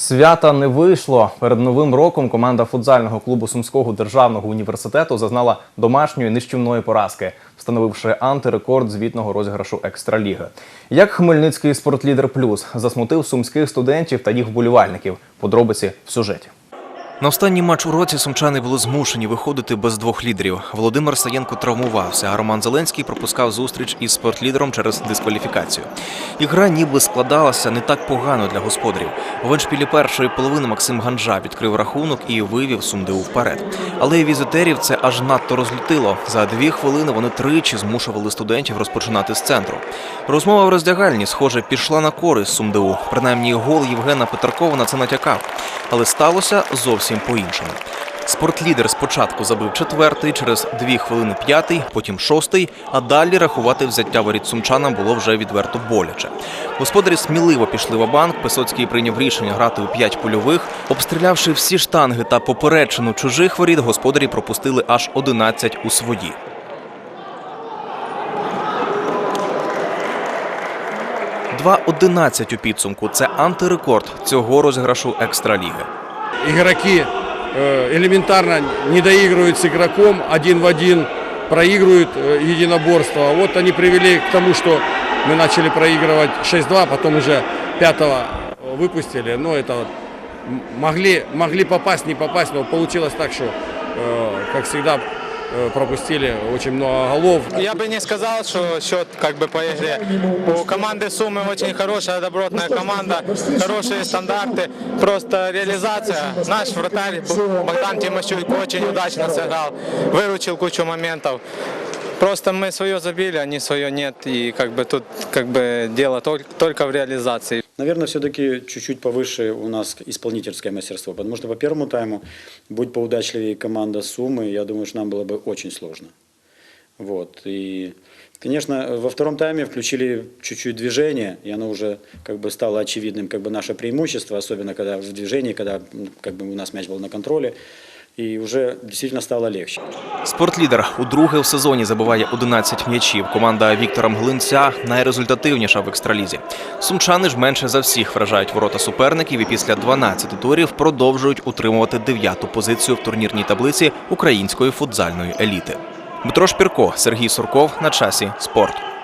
Свята не вийшло. Перед новим роком команда футзального клубу Сумського державного університету зазнала домашньої нищівної поразки, встановивши антирекорд звітного розіграшу екстраліги. Як Хмельницький спортлідер плюс засмутив сумських студентів та їх вболівальників. Подробиці в сюжеті. На останній матч у році сумчани були змушені виходити без двох лідерів. Володимир Саєнко травмувався, а Роман Зеленський пропускав зустріч із спортлідером через дискваліфікацію. Ігра ніби складалася не так погано для господарів. У веншпілі першої половини Максим Ганжа відкрив рахунок і вивів Сумдиву вперед. Але візитерів це аж надто розлютило. За дві хвилини вони тричі змушували студентів розпочинати з центру. Розмова в роздягальні, схоже, пішла на користь Сумдиву. Принаймні, гол Євгена Петракова на це натякав. Але сталося зовсім по-іншому. Спортлідер спочатку забив четвертий, через дві хвилини п'ятий, потім шостий, а далі рахувати взяття воріт сумчанам було вже відверто боляче. Господарі сміливо пішли в банк. Песоцький прийняв рішення грати у п'ять польових. Обстрілявши всі штанги та поперечину чужих воріт, господарі пропустили аж 11 у свої. Два 11 у підсумку це антирекорд цього розіграшу екстраліги. игроки э, элементарно не доигрывают с игроком, один в один проигрывают э, единоборство. Вот они привели к тому, что мы начали проигрывать 6-2, потом уже пятого выпустили. Но это вот м- могли, могли попасть, не попасть, но получилось так, что, э, как всегда, э, пропустили очень много голов. Я бы не сказал, что счет как бы по игре. У команды Сумы очень хорошая, добротная команда, хорошие стандарты. Просто реализация. Наш вратарь Богдан Тимощук очень удачно сыграл, выручил кучу моментов. Просто мы свое забили, они свое нет. И как бы тут как бы дело тол- только в реализации. Наверное, все-таки чуть-чуть повыше у нас исполнительское мастерство, потому что по первому тайму, будь поудачливее команда Сумы, я думаю, что нам было бы очень сложно. Вот. И, конечно, во втором тайме включили чуть-чуть движение, и оно уже как бы стало очевидным, как бы наше преимущество, особенно когда в движении, когда м, как бы у нас мяч был на контроле, и уже действительно стало легче. Спортлідер удруге в сезоні забиває 11 м'ячів. Команда Віктора Мглинця найрезультативніша в екстралізі. Сумчани ж менше за всіх вражають ворота суперників і після 12 турів продовжують утримувати дев'яту позицію в турнірній таблиці української футзальної еліти. Дмитро Шпірко, Сергій Сурков на часі спорт.